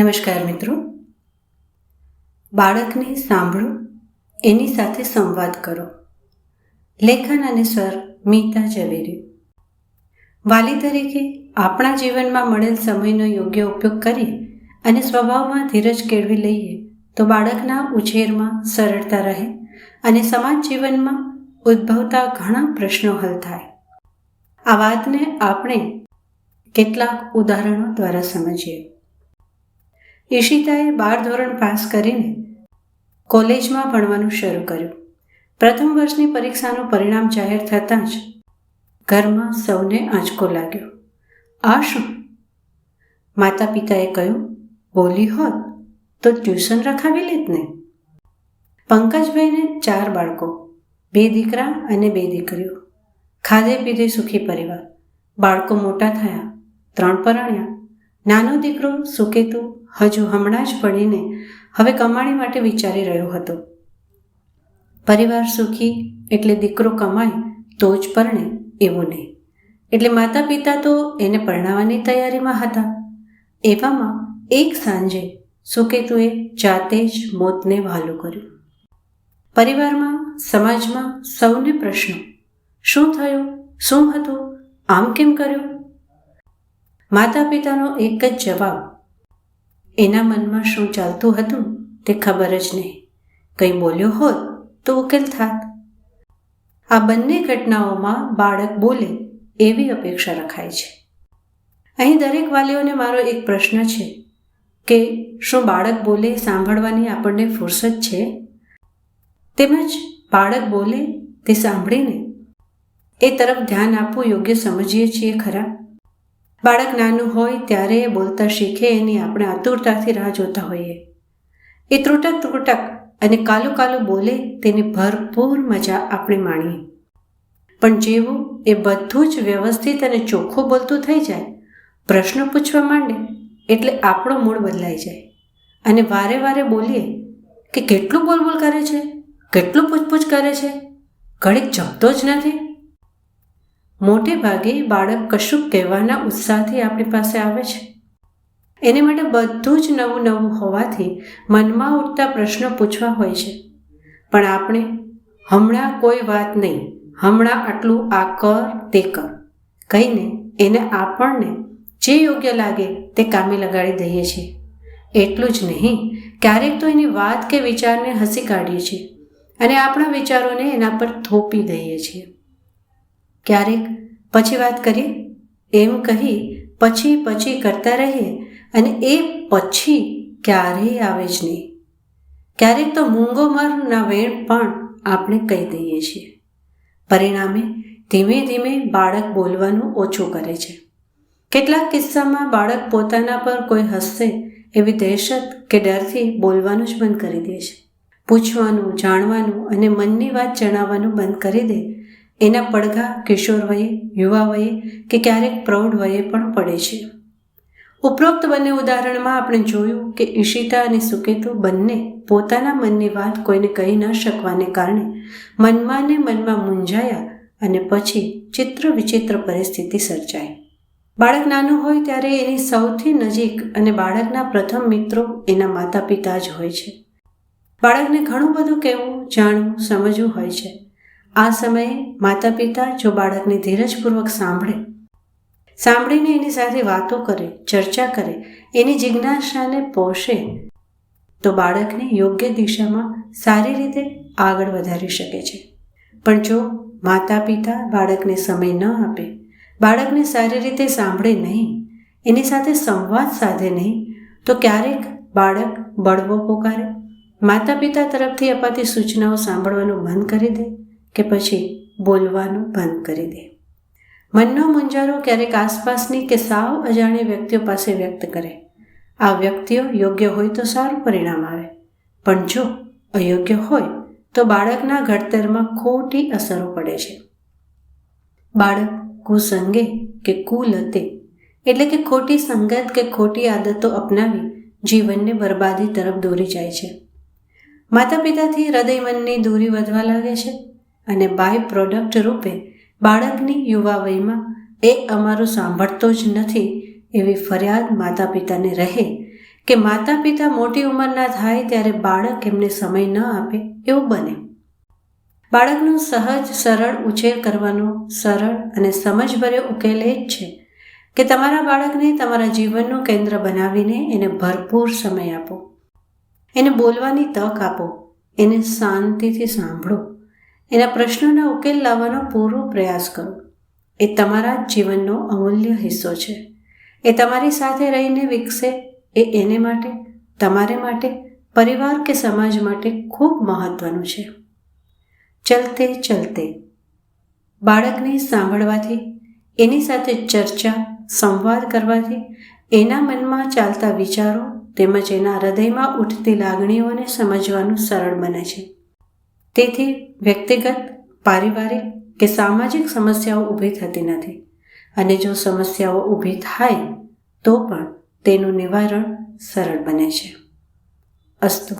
નમસ્કાર મિત્રો. બાળકને સાંભળો, એની સાથે સંવાદ કરો. લેખન અને સ્વર મીતા ઝવેરી. વાલી તરીકે આપણા જીવનમાં મળેલ સમયનો યોગ્ય ઉપયોગ કરી અને સ્વભાવમાં ધીરજ કેળવી લઈએ તો બાળકના ઉછેરમાં સરળતા રહે અને સમાજ જીવનમાં ઉદ્ભવતા ઘણા પ્રશ્નો હલ થાય. આ વાતને આપણે કેટલાક ઉદાહરણો દ્વારા સમજીએ. ઈશિતાએ બાર ધોરણ પાસ કરીને કોલેજમાં ભણવાનું શરૂ કર્યું. પ્રથમ વર્ષની પરીક્ષાનું પરિણામ જાહેર થતાં જ ઘરમાં સૌને આંચકો લાગ્યો. આ શું? માતા પિતાએ કહ્યું, બોલી હોત તો ટ્યુશન રખાવી લેત ને. પંકજભાઈને ચાર બાળકો, બે દીકરા અને બે દીકરીઓ ખાધે પીધે સુખી પરિવાર, બાળકો મોટા થયા, ત્રણ પરણ્યા નાનો દીકરો સુકેતુ હજુ હમણાં જ ભણીને હવે કમાણી માટે વિચારી રહ્યો હતો. પરિવાર સુખી એટલે દીકરો કમાય તો જ પરણે એવું નહીં. એટલે માતા પિતા તો એને પરણાવવાની તૈયારીમાં હતા. એવામાં એક સાંજે સુકેતુએ જાતે જ મોતને વહાલું કર્યું. પરિવારમાં, સમાજમાં સૌને પ્રશ્નો, શું થયું, શું હતું, આમ કેમ કર્યું? માતા પિતાનો એક જ જવાબ. એના મનમાં શું ચાલતું હતું તે ખબર જ નહીં. કંઈ બોલ્યો હોત તો ઉકેલ થાત. આ બંને ઘટનાઓમાં બાળક બોલે એવી અપેક્ષા રખાય છે. અહીં દરેક વાલીઓને મારો એક પ્રશ્ન છે કે શું બાળક બોલે સાંભળવાની આપણને ફુરસત છે? તેમજ બાળક બોલે તે સાંભળીને એ તરફ ધ્યાન આપવું યોગ્ય સમજીએ છીએ ખરા? બાળક નાનું હોય ત્યારે બોલતા શીખે એની આપણે આતુરતાથી રાહ જોતા હોઈએ. એ ત્રુટક ત્રુટક અને કાલું કાલું બોલે તેની ભરપૂર મજા આપણે માણીએ. પણ જેવું એ બધું જ વ્યવસ્થિત અને ચોખ્ખું બોલતું થઈ જાય, પ્રશ્નો પૂછવા માંડે એટલે આપણો મૂડ બદલાઈ જાય. અને વારે વારે બોલીએ કે કેટલું બોલબોલ કરે છે, કેટલું પૂછપૂછ કરે છે, ઘડીક જમતો જ નથી. મોટે ભાગે બાળક કશુંક કહેવાના ઉત્સાહથી આપણી પાસે આવે છે. એને માટે બધું જ નવું નવું હોવાથી મનમાં ઉઠતા પ્રશ્નો પૂછવા હોય છે. પણ આપણે હમણાં કોઈ વાત નહીં, હમણાં આટલું આ કર, તે કર. કહીને એને આપણને જે યોગ્ય લાગે તે કામે લગાડી દઈએ છીએ. એટલું જ નહીં, ક્યારેક તો એની વાત કે વિચારને હસી કાઢીએ છીએ અને આપણા વિચારોને એના પર થોપી દઈએ છીએ. ક્યારેક? પછી વાત કરીએ? એમ કહી પછી પછી કરતા રહીએ અને એ પછી ક્યારેય આવે જ નહીં. ક્યારેક તો મૂંગો મરના વેણ પણ આપણે કહી દઈએ છીએ. પરિણામે ધીમે ધીમે બાળક બોલવાનું ઓછું કરે છે. કેટલાક કિસ્સામાં બાળક પોતાના પર કોઈ હસશે એવી દહેશત કે ડરથી બોલવાનું જ બંધ કરી દે છે. પૂછવાનું, જાણવાનું અને મનની વાત જણાવવાનું બંધ કરી દે એના પડઘા કિશોર વયે, યુવા વયે કે ક્યારેક પ્રૌઢ વયે પણ પડે છે. ઉપરોક્ત બંને ઉદાહરણમાં આપણે જોયું કે ઈશિતા અને સુકેતુ બંને પોતાના મનની વાત કોઈને કહી ન શકવાને કારણે મનમાં ને મનમાં મૂંઝાયા અને પછી ચિત્ર વિચિત્ર પરિસ્થિતિ સર્જાઈ. બાળક નાનું હોય ત્યારે એની સૌથી નજીક અને બાળકના પ્રથમ મિત્રો એના માતા પિતા જ હોય છે. બાળકને ઘણું બધું કહેવું, જાણવું, સમજવું હોય છે. આ સમયે માતા પિતા જો બાળકને ધીરજપૂર્વક સાંભળે, સાંભળીને એની સાથે વાતો કરે, ચર્ચા કરે, એની જિજ્ઞાસાને પોષે, તો બાળકને યોગ્ય દિશામાં સારી રીતે આગળ વધારી શકે છે. પણ જો માતા પિતા બાળકને સમય ન આપે, બાળકને સારી રીતે સાંભળે નહીં, એની સાથે સંવાદ સાધે નહીં, તો ક્યારેક બાળક બળવો પોકારે માતા પિતા તરફથી અપાતી સૂચનાઓ સાંભળવાનું બંધ કરી દે કે પછી બોલવાનું બંધ કરી દે. મનનો મૂંઝારો ક્યારેક આસપાસની કે સાવ અજાણી વ્યક્તિઓ પાસે વ્યક્ત કરે. આ વ્યક્તિઓ યોગ્ય હોય તો સારું પરિણામ આવે. પણ જો અયોગ્ય હોય તો બાળકના ઘડતરમાં ખોટી અસરો પડે છે. બાળક કુસંગે કે કુલતે એટલે કે ખોટી સંગત કે ખોટી આદતો અપનાવી જીવનને બરબાદી તરફ દોરી જાય છે. માતા પિતાથી હૃદય મનની દૂરી વધવા લાગે છે. અને બાય પ્રોડક્ટ રૂપે બાળકની યુવા વયમાં એ અમારું સાંભળતો જ નથી એવી ફરિયાદ માતા પિતાને રહે કે માતા પિતા મોટી ઉંમરના થાય ત્યારે બાળક એમને સમય ન આપે એવું બને. બાળકનો સહજ, સરળ ઉછેર કરવાનો સરળ અને સમજભર્યો ઉકેલ એ જ છે કે તમારા બાળકને તમારા જીવનનું કેન્દ્ર બનાવીને એને ભરપૂર સમય આપો. એને બોલવાની તક આપો. એને શાંતિથી સાંભળો. એના પ્રશ્નોના ઉકેલ લાવવાનો પૂરો પ્રયાસ કરો. એ તમારા જીવનનો અમૂલ્ય હિસ્સો છે. એ તમારી સાથે રહીને વિકસે એ એને માટે, તમારે માટે, પરિવાર કે સમાજ માટે ખૂબ મહત્વનું છે. ચલતે ચલતે. બાળકને સાંભળવાથી, એની સાથે ચર્ચા, સંવાદ કરવાથી, એના મનમાં ચાલતા વિચારો તેમજ એના હૃદયમાં ઉઠતી લાગણીઓને સમજવાનું સરળ બને છે. તેથી વ્યક્તિગત, પારિવારિક કે સામાજિક સમસ્યાઓ ઊભી થતી નથી. અને જો સમસ્યાઓ ઊભી થાય, તો પણ તેનું નિવારણ સરળ બને છે. અસ્તુ.